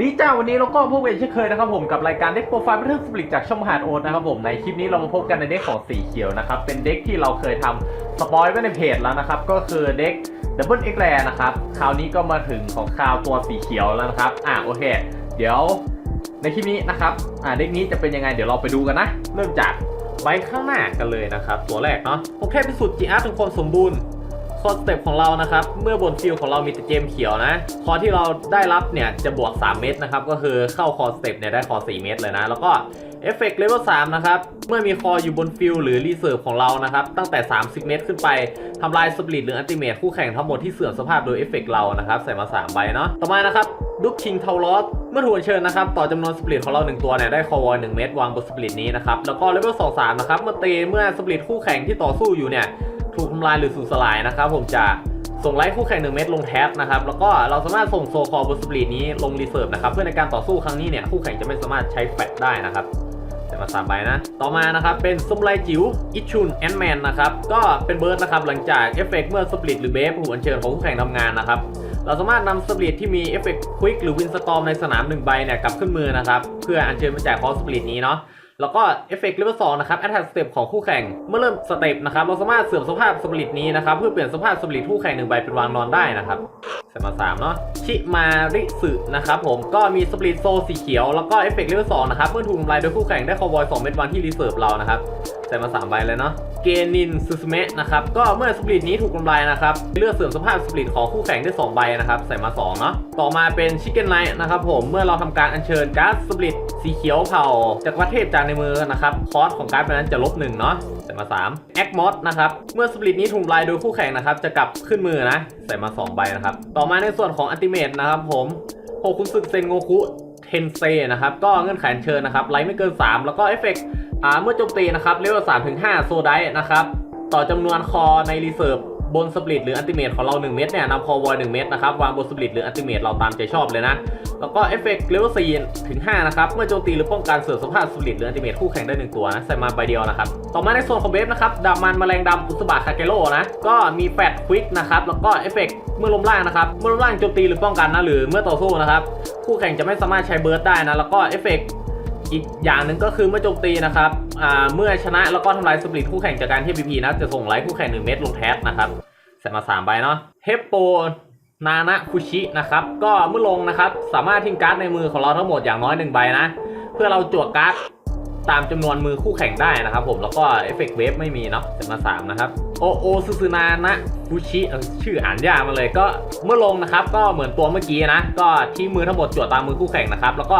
ดีจ้าวันนี้เราก็พบกันเช่นเคยนะครับผมกับรายการเด็กโปรไฟล์พัฒนสปริตจากช่องฮาร์ดโอนนะครับผมในคลิปนี้เรามาพบกันในเด็กของสีเขียวนะครับเป็นเด็กที่เราเคยทำสปอยไว้ในเพจแล้วนะครับก็คือเด็กดับเบิลเอ็กแรนะครับคราวนี้ก็มาถึงของคราวตัวสีเขียวแล้วนะครับอะโอเค เดี๋ยวในคลิปนี้นะครับอะเด็กนี้จะเป็นยังไงเดี๋ยวเราไปดูกันนะ เริ่มจากใบข้างหน้ากันเลยนะครับ ตัวแรกเนาะโอเคเป็นสุดจีอาร์เป็นคนสมบูรณ์ คอสเต็ปของเรานะครับ เมื่อบนฟิลของเรามีแต่เจมเขียวนะ คอที่เราได้รับเนี่ยจะบวก 3 เม็ดนะครับ ก็คือเข้าคอสเต็ปเนี่ยได้คอ 4 เม็ดเลยนะ แล้วก็เอฟเฟกต์เลเวล3นะครับ เมื่อมีคออยู่บนฟิลหรือรีเซิร์ฟของเรานะครับ ตั้งแต่ 30 เม็ดขึ้นไปทำลายสปริตหรืออันติเมทคู่แข่งทั้งหมดที่เสื่อมสภาพโดยเอฟเฟกต์เรานะครับ ใส่มา 3 ใบเนาะต่อมานะครับดุ๊กคิงเทาลอสเมื่อถูกเชิญนะครับ ต่อจำนวนสปริตของเรา 1 ตัวเนี่ยได้คอวอย1เม็ดวางบนสปริตนี้นะครับแล้วก็เลเวล2 3นะครับเมื่อตีเมื่อสปริตคู่แข่งที่ต่อสู้อยู่เนี่ย ถูกทำลายหรือสูญสลายนะครับ ผมจะส่งไลท์คู่แข่ง1เม็ดลงแท็บนะครับแล้วก็เราสามารถส่งโซคอลบนสปริตนี้ลงรีเซิร์ฟนะครับเพื่อในการต่อสู้ครั้งนี้เนี่ยคู่แข่งจะไม่สามารถใช้แฟตได้นะครับจะมาสามใบนะ ต่อมานะครับเป็นสมุไรจิ๋วอิชุนแอนแมนนะครับก็เป็นเบิร์ดนะครับหลังจากเอฟเฟกต์เมื่อสปริตหรือเบฟถูกอัญเชิญของคู่แข่งทำงานนะครับเราสามารถนำสปริตที่มีเอฟเฟกต์ควิกหรือวินสตอมในสนามหนึ่งใบเนี่ยกลับขึ้นมือนะครับเพื่ออัญเชิญมาจากคอสปริตนี้เนาะ แล้วก็เอฟเฟกต์เลเวลสองนะครับแอตแทกสเต็ปของคู่แข่ง เมื่อเริ่มสเต็ปนะครับเราสามารถเสื่อมสภาพสมริดนี้นะครับเพื่อเปลี่ยนสภาพสมริดคู่แข่งหนึ่งใบเป็นวางนอนได้นะครับใส่มาสามเนาะชิมาริสึนะครับผมก็มีสปริตโซสีเขียวแล้วก็เอฟเฟกต์เลเวลสองนะครับเมื่อถูกทำลายโดยคู่แข่งได้คอวอยสองเม็ดวางที่รีเซิร์ฟเรานะครับ ใส่มาสามใบเลยเนาะเกนินซูซูเมะนะครับก็เมื่อสปริตนี้ถูกทำลายนะครับเลือกเสื่อมสภาพสปริตของคู่แข่งได้สองใบนะครับใส่มาสองเนาะต่อมาเป็นชิคเก้นไนท์นะครับผมเมื่อเราทำการอัญเชิญการ์ดสปริตสีเขียวเผ่าจากประเทศจากในมือนะครับคอสของการ์ดใบนั้นจะลบหนึ่งเนาะใส่มา3แอคมอสนะครับเมื่อสปริตนี้ถูกทำลายโดยคู่แข่งนะครับจะกลับขึ้นมือนะใส่มา 2 ใบนะครับต่อมาในส่วนของอันติเมตนะครับผมโฮคุสึเซนโงคุเทนเซนะครับก็เงื่อนไขเชิญนะครับไลท์ไม่เกิน 3 แล้วก็เอฟเฟกต์ เมื่อโจมตีนะครับเลเวล3ถึง5โซไดนะครับ ต่อจำนวนคอในรีเซิร์ฟบนสปริตหรืออันติเมตของเรา 1 เม็ดเนี่ยนำคอวอย1เม็ดนะครับ วางบนสปริตหรืออันติเมตเราตามใจชอบเลยนะ แล้วก็เอฟเฟกต์เลเวล4ถึง5นะครับ เมื่อโจมตีหรือป้องกันเสริมสภาพสปริตหรืออันติเมทคู่แข่งได้1ตัวนะ ใส่มาใบเดียวนะครับ ต่อมาในส่วนของเบฟนะครับดามันแมลงดำอุสบะคาเกโร่นะ ก็มีแฟตควิกนะครับ แล้วก็เอฟเฟกต์เมื่อล้มล่างนะครับ เมื่อล้มล่างโจมตีหรือป้องกันนะหรือเมื่อต่อสู้นะครับคู่แข่งจะไม่สามารถใช้เบิร์ดได้นะแล้วก็เอฟเฟกต์ อีกอย่างหนึ่งก็คือเมื่อโจมตีนะครับเมื่อชนะแล้วก็ทำลายสปริตคู่แข่งจากการที่ PP นะจะส่งไลท์คู่แข่ง1เม็ดลงแท็บนะครับใส่มา3ใบเนาะเฮปโปนานะคุชินะครับก็เมื่อลงนะครับสามารถทิ้งการ์ดในมือของเราทั้งหมดอย่างน้อยหนึ่งใบนะ เพื่อเราจวกการ์ดตามจำนวนมือคู่แข่งได้นะครับผมแล้วก็เอฟเฟกต์เวฟไม่มีเนาะจะมา3นะครับโอโอซูซูนานะคุชิชื่ออ่านยากมาเลยก็เมื่อลงนะครับ ก็เหมือนตัวเมื่อกี้นะ ก็ทิ้งมือทั้งหมดจวดตามมือคู่แข่งนะครับ แล้วก็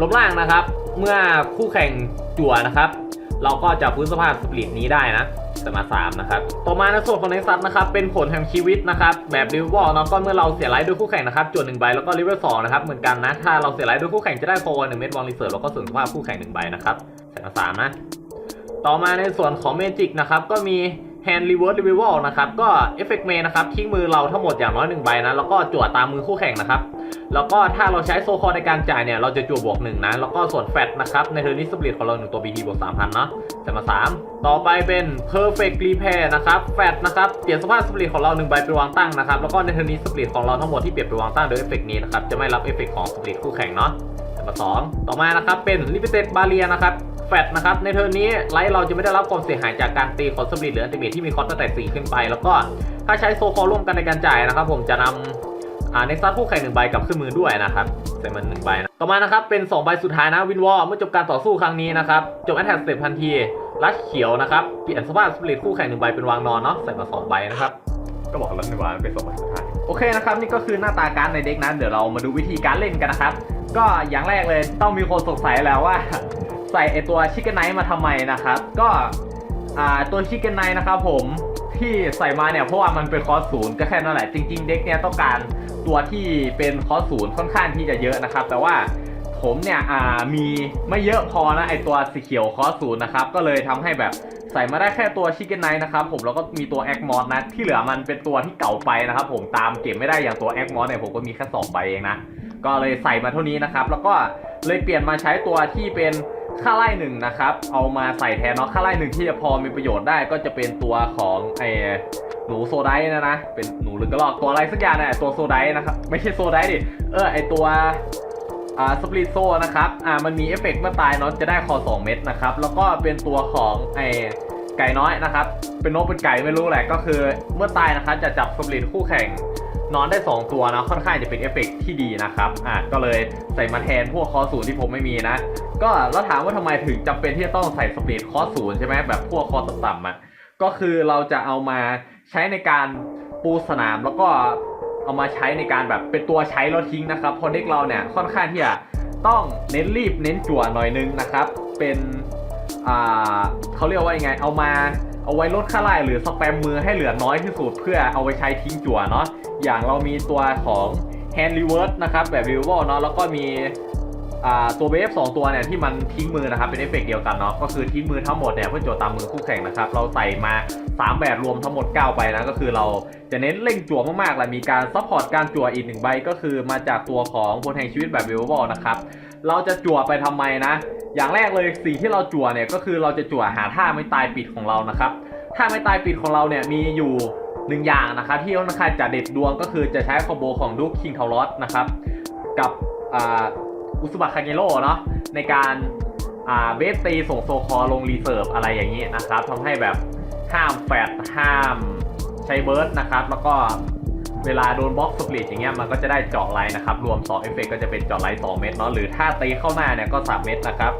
ล้มล่างนะครับ เมื่อคู่แข่งจั่วนะครับ เราก็จะฟื้นสภาพสปริตนี้ได้นะแต่มา3นะครับ ต่อมาในส่วนของเน็กซัสนะครับ เป็นผลแห่งชีวิตนะครับ แบบริวบอลเนาะก็เมื่อเราเสียไลท์ด้วยคู่แข่งนะครับจวนหนึ่งใบแล้วก็ริเวลสองนะครับ เหมือนกันนะ ถ้าเราเสียไลท์ด้วยคู่แข่งจะได้โฟร์หนึ่งเม็ดวางรีเซิร์ฟแล้วก็ส่วนสภาพคู่แข่งหนึ่งใบนะครับสมาสามนะ ต่อมาในส่วนของเมจิกนะครับ ก็มี Hand Reverse Revival นะครับ ก็เอฟเฟกต์เมนะครับทิ้งมือเราทั้งหมดอย่างน้อยหนึ่งใบนะ แล้วก็จั่วตามมือคู่แข่งนะครับ แล้วก็ถ้าเราใช้โซคอในการจ่ายเนี่ย เราจะจั่วบวกหนึ่งนะ แล้วก็ส่วนแฟตนะครับ ในเทอร์นิสสปริตของเราหนึ่งตัว BP บวกสามพันเนาะจะมา3ต่อไปเป็น Perfect Repair นะครับ แฟตนะครับ เปลี่ยนสภาพสปริตของเราหนึ่งใบไปวางตั้งนะครับ แล้วก็ในเทอร์นิสสปริตของเราทั้งหมดที่เปลี่ยนไปวางตั้งโดยเอฟเฟกต์นี้นะครับ จะไม่รับเอฟเฟกต์ของสปริตคู่แข่งเนาะจะมาสองต่อมานะครับ เป็น Limited Barrier นะครับแฟตนะครับในเทอร์นี้ไลท์เราจะไม่ได้รับความเสียหายจากการตีคอสบิลหรืออันติเมทที่มีคอสตั้งแต่4ขึ้นไป แล้วก็ถ้าใช้โซคอร่วมกันในการจ่ายนะครับ ผมจะนำ อ่าเน็กซัสคู่แข่งหนึ่งใบกลับขึ้นมือด้วยนะครับใส่มันหนึ่งใบนะต่อมานะครับเป็น2ใบสุดท้ายนะวินวอลเมื่อจบการต่อสู้ครั้งนี้นะครับจบแอตแทกสเต็ปทันทีลัชเขียวนะครับเปลี่ยนสภาพสปริตคู่แข่งหนึ่งใบเป็นวางนอนเนาะใส่มาสองใบนะครับก็บอกแล้วนี่ว่าเป็นสองใบสุดท้ายโอเคนะครับนี่ก็คือหน้าตาการ์ดในเด็กนะเดี๋ยวเรามาดูวิธีการเล่นกันนะครับ ก็อย่างแรกเลยต้องมีคนสงสัยแล้วว่า ใส่ไอตัวชิคเก้นไนท์มาทำไมนะครับ ก็อ่าตัวชิคเก้นไนท์นะครับผม ที่ใส่มาเนี่ยเพราะว่ามันเป็นคอสศูนย์ก็แค่นั้นแหละจริง ๆ เด็กเนี่ยต้องการตัวที่เป็นคอสศูนย์ค่อนข้างที่จะเยอะนะครับ แต่ว่าผมเนี่ยมีไม่เยอะพอนะไอตัวสีเขียวคอสศูนย์นะครับก็เลยทำให้แบบใส่มาได้แค่ตัวชิคเก้นไนท์นะครับผมแล้วก็มีตัวแอคมอสนะที่เหลือมันเป็นตัวที่เก่าไปนะครับผมตามเก็บไม่ได้อย่างตัวแอคมอสเนี่ยผมก็มีแค่สองใบเองนะ ก็เลยใส่มาเท่านี้นะครับ แล้วก็เลยเปลี่ยนมาใช้ตัวที่เป็นค่าไล่หนึ่งนะครับ เอามาใส่แทนเนาะค่าไล่หนึ่งที่จะพอมีประโยชน์ได้ก็จะเป็นตัวของไอ้หนูโซไดนะนะเป็นหนูหรือกระรอกตัวอะไรสักอย่างนะตัวโซไดนะครับไม่ใช่โซไดดิเออไอตัวอ่าสปริตโซนะครับอ่ามันมีเอฟเฟกต์เมื่อตายเนาะจะได้คอ 2 เม็ดนะครับแล้วก็เป็นตัวของไอไก่น้อยนะครับ เป็นนกเป็นไก่ไม่รู้แหละก็คือเมื่อตายนะครับจะจับสปริตคู่แข่ง นอนได้ 2 ตัวนะค่อนข้างจะเป็นเอฟเฟกต์ที่ดีนะครับอะก็เลยใส่มาแทนพวกคอศูนย์ที่ผมไม่มีนะ ก็แล้วถามว่าทำไมถึงจำเป็นที่จะต้องใส่สปีดคอศูนย์ใช่ไหมแบบพวกคอต่ำๆอะก็คือเราจะเอามาใช้ในการปูสนามแล้วก็เอามาใช้ในการแบบเป็นตัวใช้แล้วทิ้งนะครับเพราะเด็กเราเนี่ยค่อนข้างที่จะต้องเน้นรีบเน้นจั่วหน่อยนึงนะครับ เป็นอ่าเขาเรียกว่ายังไงเอามา เอาไว้ลดค่าไล่หรือสแปมมือให้เหลือน้อยที่สุด เพื่อเอาไว้ใช้ทิ้งจั่วเนาะอย่างเรามีตัวของ hand reverse นะครับแบบ removal เนาะแล้วก็มีตัวเวฟสองตัวเนี่ยที่มันทิ้งมือนะครับเป็นเอฟเฟกต์เดียวกันเนาะก็คือทิ้งมือทั้งหมดเนี่ยเพื่อโจทย์ตามมือคู่แข่งนะครับเราใส่มา3แบบรวมทั้งหมด 9 ไปนะก็คือเราจะเน้นเร่งจั่วมากๆและมีการซัพพอร์ตการจั่วอีกหนึ่งใบก็คือมาจากตัวของพลแห่งชีวิตแบบ removal นะครับ เราจะจั่วไปทำไมนะ อย่างแรกเลยสิ่งที่เราจั่วเนี่ยก็คือเราจะจั่วหาท่าไม่ตายปิดของเรานะครับท่าไม่ตายปิดของเราเนี่ยมีอยู่หนึ่งอย่างนะครับที่ค่อนข้างจะเด็ดดวงก็คือจะใช้คอมโบของดุ๊กคิงทารอสนะครับกับอุสบะคาเกโร่เนาะในการเบสตีส่งโซคอลงรีเซิร์ฟอะไรอย่างนี้นะครับทำให้แบบห้ามแฟดห้ามใช้เบิร์ดนะครับ แล้วก็ เวลาโดนบล็อกสปริตอย่างเงี้ยมันก็จะได้เจาะไลน์นะครับ รวม2เอฟเฟกก็จะเป็นเจาะไลน์2เม็ดเนาะหรือถ้าตีเข้าหน้าเนี่ยก็ 3 เม็ดนะครับ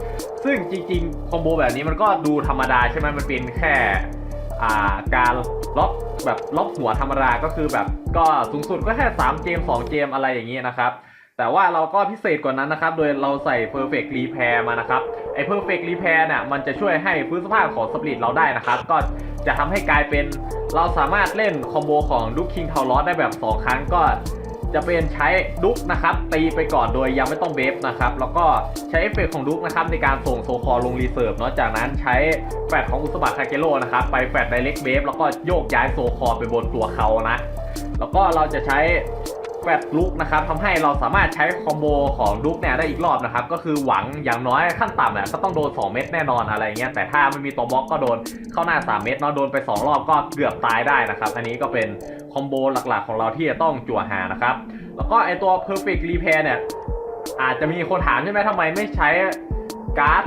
ซึ่งจริงๆ คอมโบแบบนี้มันก็ดูธรรมดาใช่ไหมมันเป็นแค่าการล็อกแบบล็อกหัวธรรมดาก็คือแบบก็สูงสุดก็แค่ 3เกม2เกมอะไรอย่างเงี้ยนะครับ แต่ว่าเราก็พิเศษกว่านั้นนะครับ โดยเราใส่ perfect repair มานะครับไอ้ perfect repair เนี่ยมันจะช่วยให้พื้นสภาพของสปริตเราได้นะครับ ก็จะทำให้กลายเป็นเราสามารถเล่นคอมโบของดุ๊กคิงทาวลอสได้แบบ 2 ครั้งก็จะเป็นใช้ดุ๊กนะครับตีไปก่อนโดยยังไม่ต้องเบฟนะครับแล้วก็ใช้เอฟเฟกต์ของดุ๊กนะครับในการส่งโซคอลงรีเซิร์ฟเนาะจากนั้นใช้แฟดของอุสบะคาเกโรนะครับไปแฟดไดเรกเบฟแล้วก็โยกย้ายโซคอไปบนตัวเขานะ แล้วก็เราจะใช้ แฟดลุกนะครับทำให้เราสามารถใช้คอมโบของดุ๊กเนี่ยได้อีกรอบนะครับก็คือหวังอย่างน้อยขั้นต่ำเนี่ยก็ต้องโดน 2 เม็ดแน่นอนอะไรเงี้ยแต่ถ้าไม่มีตัวบล็อกก็โดนเข้าหน้า 3 เม็ดเนาะโดนไป 2 รอบก็เกือบตายได้นะครับอันนี้ก็เป็นคอมโบหลักๆของเราที่จะต้องจั่วหานะครับแล้วก็ไอตัว perfect repair เนี่ยอาจจะมีคนถามใช่ไหมทำไมไม่ใช้การ์ด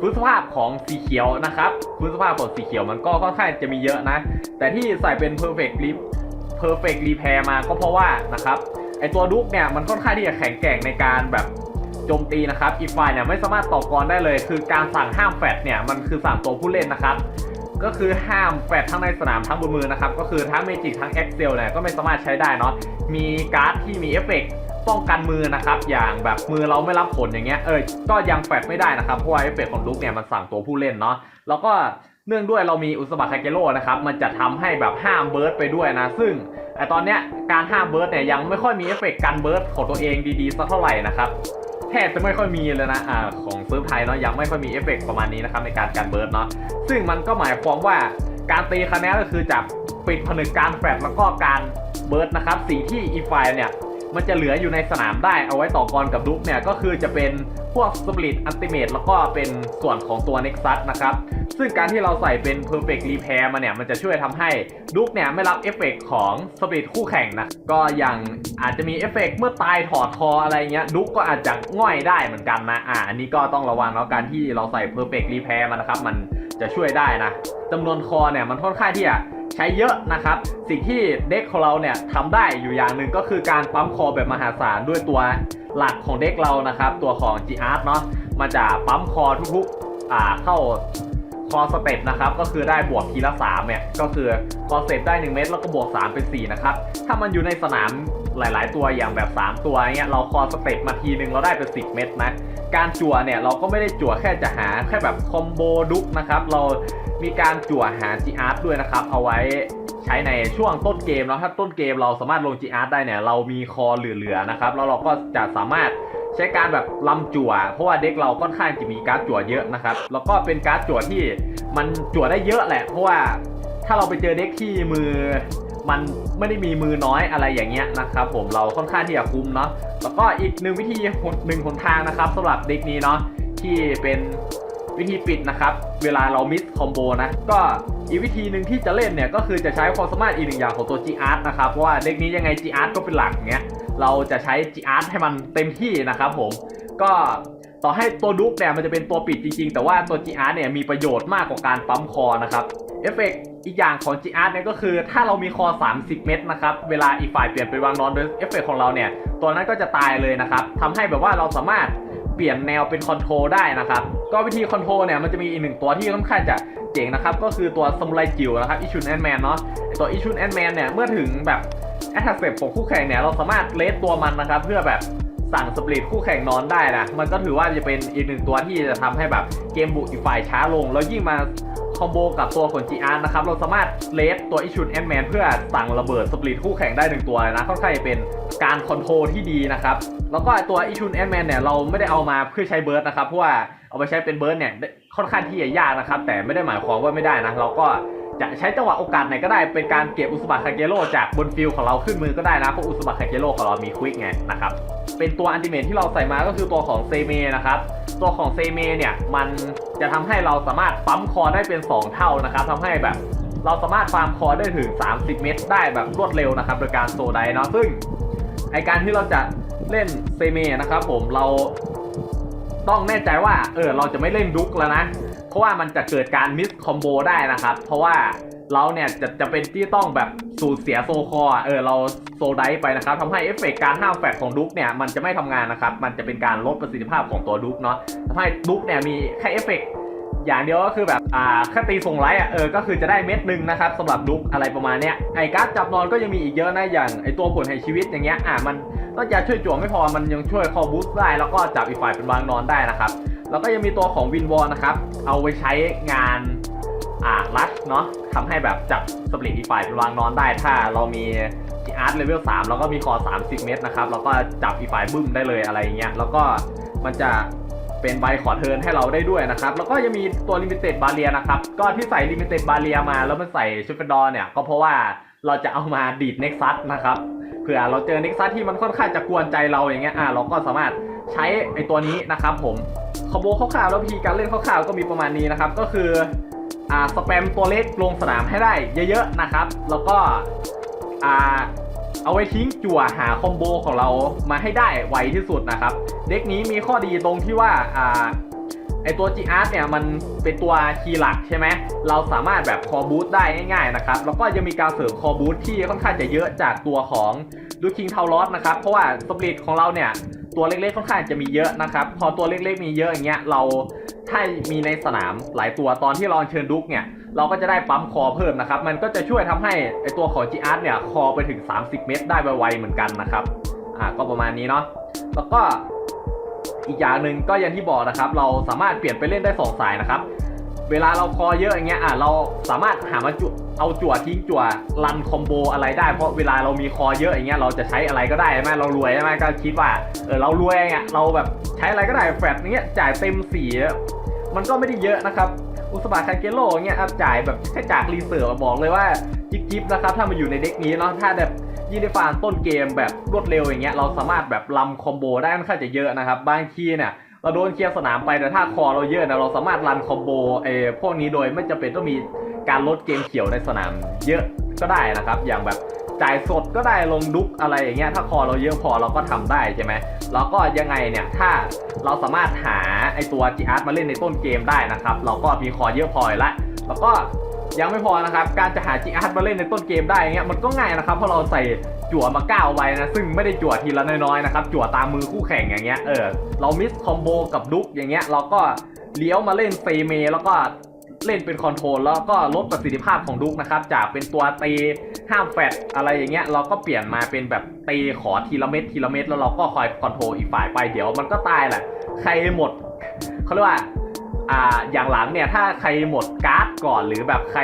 พื้นสภาพของสีเขียวนะครับพื้นสภาพของสีเขียวมันก็ค่อนข้างจะมีเยอะนะ แต่ที่ใส่เป็น perfect re perfect repair มาก็เพราะว่านะครับไอตัวดุ๊กเนี่ยมันค่อนข้างที่จะแข็งแกร่งในการแบบโจมตีนะครับอีกฝ่ายเนี่ยไม่สามารถต่อกรได้เลย คือการสั่งห้ามแฟดเนี่ยมันคือสั่งตัวผู้เล่นนะครับก็คือห้ามแฟดทั้งในสนามทั้งบนมือนะครับก็คือทั้งเมจิกทั้ง Excel เนี่ยก็ไม่สามารถใช้ได้เนาะมีการ์ดที่มีเอฟเฟกต์ป้องกันมือนะครับอย่างแบบมือเราไม่รับผลอย่างเงี้ยเออก็ยังแฟดไม่ได้นะครับเพราะว่าเอฟเฟกต์ของลุกเนี่ยมันสั่งตัวผู้เล่นเนาะแล้วก็ เนื่องด้วยเรามีอุสบะคาเกโร่นะครับ มันจะทำให้แบบห้ามเบิร์ดไปด้วยนะ ซึ่งไอตอนเนี้ยการห้ามเบิร์ดเนี่ยยังไม่ค่อยมีเอฟเฟกต์กันเบิร์ดของตัวเองดีๆสักเท่าไหร่นะครับแทบจะไม่ค่อยมีเลยนะอ่าของซิร์ฟไทยเนาะยังไม่ค่อยมีเอฟเฟกต์ประมาณนี้นะครับในการกันเบิร์ดเนาะซึ่งมันก็หมายความว่าการตีคะแนนก็คือจะปิดผนึกการแฟลตแล้วก็การเบิร์ดนะครับสิ่งที่อีไฟเนี่ย มันจะเหลืออยู่ในสนามได้เอาไว้ต่อกรกับดุ๊กเนี่ย ก็คือจะเป็นพวกสปริตอันติเมตแล้วก็เป็นส่วนของตัวเน็กซัสนะครับ ซึ่งการที่เราใส่เป็น perfect repair มาเนี่ย มันจะช่วยทำให้ดุ๊กเนี่ย ไม่รับเอฟเฟกของสปริตคู่แข่งนะ ก็อย่างอาจจะมีเอฟเฟกเมื่อตายถอดคออะไรเงี้ยดุ๊กก็อาจจะง่อยได้เหมือนกันนะอ่าอันนี้ก็ต้องระวังเนาะการที่เราใส่ perfect repair มานะครับมันจะช่วยได้นะจำนวนคอเนี่ยมันค่อนข้างที่จะ ใช้เยอะนะครับ สิ่งที่เด็กของเราเนี่ยทำได้อยู่อย่างหนึ่งก็คือการปั๊มคอแบบมหาศาลด้วยตัวหลักของเด็กเรานะครับ ตัวของ g r เนาะมันจะปั๊มคอทุกๆอ่าเข้าคอสเต็ปนะครับก็คือได้บวกทีละ3เนี่ยก็คือคอสเต็ปได้ 1 เม็ดแล้วก็บวก 3 เป็น 4 นะครับ ถ้ามันอยู่ในสนาม หลายๆ ตัวอย่างแบบ 3 ตัวเงี้ยเราคอสเต็ปมาทีนึงเราได้เป็น10 เม็ดนะ การจั่วเนี่ยเราก็ไม่ได้จั่วแค่จะหาแค่แบบคอมโบดุกนะครับ เรามีการจั่วหา g r ด้วยนะครับ เอาไว้ใช้ในช่วงต้นเกมแล้วถ้าต้นเกมเราสามารถลง g r ได้เนี่ยเรามีคอเหลือๆนะครับแล้วเราก็จะสามารถใช้การแบบลำจั่ว เพราะว่าเด็กเราค่อนข้างจะมีการ์ดจั่วเยอะนะครับ แล้วก็เป็นการ์ดจั่วที่มันจั่วได้เยอะแหละ เพราะว่าถ้าเราไปเจอเด็กที่มือ มันไม่ได้มีมือน้อยอะไรอย่างเงี้ยนะครับผมเราค่อนข้างที่จะคุ้มเนาะแล้วก็อีกหนึ่งวิธีหนึ่งหนทางนะครับสำหรับเด็กนี้เนาะที่เป็นวิธีปิดนะครับ เวลาเรามิสคอมโบนะ ก็อีกวิธีหนึ่งที่จะเล่นเนี่ย ก็คือจะใช้ความสามารถอีกหนึ่งอย่างของตัว G Art นะครับ เพราะว่าเด็กนี้ยังไง G Art ก็เป็นหลักอย่างเงี้ย เราจะใช้ g r ให้มันเต็มที่นะครับผม ก็ต่อให้ตัวดุ๊กเนี่ยมันจะเป็นตัวปิดจริงๆ แต่ว่าตัว g r เนี่ยมีประโยชน์มากกว่าการปั๊มคอนะครับ เอฟเฟกอีกอย่างของ g r เนี่ยก็คือถ้าเรามีคอ 30 เม็ดนะครับ เวลาอีกฝ่ายเปลี่ยนเป็นวางนอนโดยเอฟเฟกของเราเนี่ย ตัวนั้นก็จะตายเลยนะครับทำให้แบบว่าเราสามารถเปลี่ยนแนวเป็นคอนโทรได้นะครับ ก็วิธีคอนโทรเนี่ยมันจะมีอีกหนึ่งตัวที่ค่อนข้างจะเจ๋งนะครับ ก็คือตัวสมุไรจิ๋วนะครับอิชูนแอนแมนเนาะตัวอิชูนแอนแมนเนี่ยเมื่อถึงแบบแอตแทกเซปของคู่แข่งเนี่ยเราสามารถเลสตัวมันนะครับ เพื่อแบบสั่งสปริตคู่แข่งนอนได้นะมันก็ถือว่าจะเป็นอีกหนึ่งตัวที่จะทำให้แบบเกมบุกอีกฝ่ายช้าลง แล้วยิ่งมา คอมโบกับตัวของ GR นะครับ เราสามารถเลสตัวอิชุนแอนแมนเพื่อสั่งระเบิดสปริตคู่แข่งได้หนึ่งตัวเลยนะ ค่อนข้างจะเป็นการคอนโทรลที่ดีนะครับ แล้วก็ตัวอิชุนแอนแมนเนี่ยเราไม่ได้เอามาเพื่อใช้เบิร์ดนะครับ เพราะว่าเอาไปใช้เป็นเบิร์ดเนี่ยค่อนข้างที่จะยากนะครับ แต่ไม่ได้หมายความว่าไม่ได้นะ เราก็ จะใช้จังหวะโอกาสไหนก็ได้เป็นการเก็บอุสบะคาเกโร่จากบนฟิลของเราขึ้นมือก็ได้นะเพราะอุสบะคาเกโร่ของเรามีควิกไงนะครับเป็นตัวอันติเมทที่เราใส่มาก็คือตัวของเซเมนะครับตัวของเซเมเนี่ยมันจะทำให้เราสามารถปั๊มคอได้เป็น 2 เท่านะครับทำให้แบบเราสามารถฟาร์มคอได้ถึง 30 เม็ดได้แบบรวดเร็วนะครับโดยการโซไดเนาะซึ่งไอการที่เราจะเล่นเซเมนะครับผมเราต้องแน่ใจว่าเออเราจะไม่เล่นดุกแล้วนะ เพราะว่ามันจะเกิดการมิสคอมโบได้นะครับ เพราะว่าเราเนี่ยจะจะเป็นที่ต้องแบบสูญเสียโซคอเออเราโซไดไปนะครับทำให้เอฟเฟกต์การห้ามแฟดของดุ๊กเนี่ยมันจะไม่ทำงานนะครับ มันจะเป็นการลดประสิทธิภาพของตัวดุ๊กเนาะทำให้ดุ๊กเนี่ยมีแค่เอฟเฟกต์อย่างเดียวก็คือแบบอ่าค่ตีส่งไลท์อะเออก็คือจะได้เม็ดหนึ่งนะครับสำหรับดุ๊กอะไรประมาณเนี้ยไอ้การ์ดจับนอนก็ยังมีอีกเยอะนะอย่างไอ้ตัวผลแห่งชีวิตอย่างเงี้ยอะมันนอกจากช่วยจั่วไม่พอมันยังช่วยคอบูสได้แล้วก็จับอีกฝ่ายเป็นวางนอนได้นะครับ แล้วก็ยังมีตัวของวินวอลนะครับ เอาไว้ใช้งานอ่าลัชเนาะทำให้แบบจับสปริตอีกฝ่ายเป็นวางนอนได้ ถ้าเรามีอาร์ตเลเวล3แล้วก็มีคอ 30 เมตรนะครับ แล้วก็จับอีกฝ่ายบึ้มได้เลยอะไรเงี้ย แล้วก็มันจะเป็นใบขอเทินให้เราได้ด้วยนะครับ แล้วก็ยังมีตัวลิมิเต็ดบาเรียนะครับ ก็ที่ใส่ลิมิเต็ดบาเรียมาแล้วมันใส่ชูเปอร์ดอเนี่ย ก็เพราะว่าเราจะเอามาดีดเน็กซัสนะครับ เผื่อเราเจอเน็กซัสที่มันค่อนข้างจะกวนใจเราอย่างเงี้ย อ่าเราก็สามารถ ใช้ไอตัวนี้นะครับผมคอมโบคร่าวๆแล้ววิธีการเล่นคร่าวๆก็มีประมาณนี้นะครับ ก็คืออ่าสแปมตัวเล็กลงสนามให้ได้เยอะๆนะครับ แล้วก็อ่าเอาไว้ทิ้งจั่วหาคอมโบของเรามาให้ได้ไวที่สุดนะครับ เด็กนี้มีข้อดีตรงที่ว่าอ่าไอตัว g r เนี่ยมันเป็นตัวคีย์หลักใช่ไหมเราสามารถแบบคอบูตได้ง่ายๆนะครับ แล้วก็ยังมีการเสริมคอบูตที่ค่อนข้างจะเยอะจากตัวของดูคิงเทาลอสนะครับ เพราะว่าสปริตของเราเนี่ย ตัวเล็กๆค่อนข้างจะมีเยอะนะครับ พอตัวเล็กๆมีเยอะอย่างเงี้ยเราถ้ามีในสนามหลายตัวตอนที่เราเชิญดุกเนี่ยเราก็จะได้ปั๊มคอเพิ่มนะครับ มันก็จะช่วยทำให้ไอตัวของ g r เนี่ยคอไปถึง 30 เมตร ได้ไวๆเหมือนกันนะครับอ่าก็ประมาณนี้เนาะแล้วก็อีกอย่างหนึ่งก็อย่างที่บอกนะครับ เราสามารถเปลี่ยนไปเล่นได้ 2 สายนะครับ เวลาเราคอเยอะอย่างเงี้ยอะเราสามารถหามาจุเอาจั่วทิ้งจั่วรันคอมโบอะไรได้เพราะเวลาเรามีคอเยอะอย่างเงี้ยเราจะใช้อะไรก็ได้ใช่ไหมเรารวยใช่ไหมก็คิดว่าเออเรารวยอะเราแบบใช้อะไรก็ได้แฟลตเงี้ยจ่ายเต็มสีมันก็ไม่ได้เยอะนะครับ อุสบาคาเกโลเงี้ยจ่ายแบบแค่จากรีเสิร์ฟบอกเลยว่าจิ๊บจิ๊บนะครับถ้ามาอยู่ในเด็กนี้เนาะถ้าแบบยินดีฟานต้นเกมแบบรวดเร็วอย่างเงี้ยเราสามารถแบบลำคอมโบได้ค่อนข้างจะเยอะนะครับบางทีเนี่ย เราโดนเคลียร์สนามไปแต่ถ้าคอเราเยอะนะเราสามารถรันคอมโบเอพวกนี้โดยไม่จำเป็นต้องมีการลดเกมเขียวในสนามเยอะก็ได้นะครับ อย่างแบบจ่ายสดก็ได้ลงดุ๊กอะไรอย่างเงี้ยถ้าคอเราเยอะพอเราก็ทำได้ใช่ไหมแล้วก็ยังไงเนี่ยถ้าเราสามารถหาไอตัว g r มาเล่นในต้นเกมได้นะครับ เราก็มีคอเยอะพออยู่ละแล้วก็ ยังไม่พอนะครับการจะหา g r มาเล่นในต้นเกมได้เงี้ยมันก็ง่ายนะครับเพราะเราใส่จั่วมาก้าใบนะซึ่งไม่ได้จั่วทีละน้อยๆนะครับจั่วตามมือคู่แข่งอย่างเงี้ยเออเรามิสคอมโบกับดุ๊กอย่างเงี้ยเราก็เลี้ยวมาเล่นเซเมแล้วก็เล่นเป็นคอนโทรลแล้วก็ลดประสิทธิภาพของดุกนะครับจากเป็นตัวตีห้ามแฟดอะไรอย่างเงี้ยเราก็เปลี่ยนมาเป็นแบบตีขอทีละเม็ดทีละเม็ดแล้วเราก็คอยคอนโทรลอีกฝ่ายไปเดี๋ยวมันก็ตายแหละใครหมดเขาเรียกว่า อ่าอย่างหลังเนี่ยถ้าใครหมดการ์ดก่อนหรือแบบใคร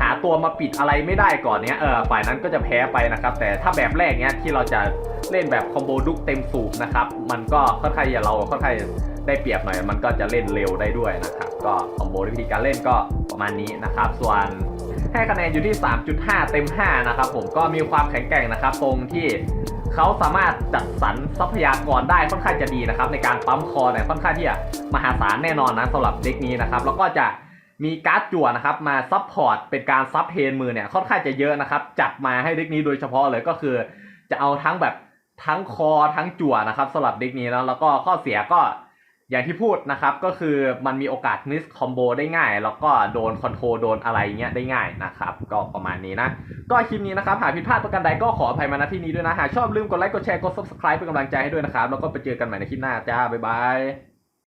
หาตัวมาปิดอะไรไม่ได้ก่อนเนี้ยเออฝ่ายนั้นก็จะแพ้ไปนะครับ แต่ถ้าแบบแรกเนี้ยที่เราจะเล่นแบบคอมโบดุกเต็มสูบนะครับมันก็ค่อนข้างจะเราค่อนข้างได้เปรียบหน่อยมันก็จะเล่นเร็วได้ด้วยนะครับก็คอมโบวิธีการเล่นก็ประมาณนี้นะครับ ส่วนให้คะแนนอยู่ที่ 3.5 เต็ม 5 นะครับผมก็มีความแข็งแกร่งนะครับ ตรงที่ เขาสามารถจัดสรรทรัพยากรได้ค่อนข้างจะดีนะครับในการปั๊มคอเนี่ยค่อนข้างที่จะมหาศาลแน่นอนนะสำหรับเด็กนี้นะครับแล้วก็จะมีการ์ดจั่วนะครับมาซับพอร์ตเป็นการซับเพนมือเนี่ยค่อนข้างจะเยอะนะครับจัดมาให้เด็กนี้โดยเฉพาะเลยก็คือ จะเอาทั้งแบบทั้งคอทั้งจั่วนะครับสำหรับเด็กนี้นะแล้วก็ข้อเสียก็ อย่างที่พูดนะครับก็คือมันมีโอกาสมิสคอมโบได้ง่าย แล้วก็โดนคอนโทรโดนอะไรเงี้ยได้ง่ายนะครับ ก็ประมาณนี้นะ ก็คลิปนี้นะครับ หากผิดพลาดประการใดก็ขออภัยมาณที่นี้ด้วยนะ หากชอบลืมกดไลค์กดแชร์กด subscribe เป็นกำลังใจให้ด้วยนะครับ แล้วก็ไปเจอกันใหม่ในคลิปหน้าจ้า บ๊ายบาย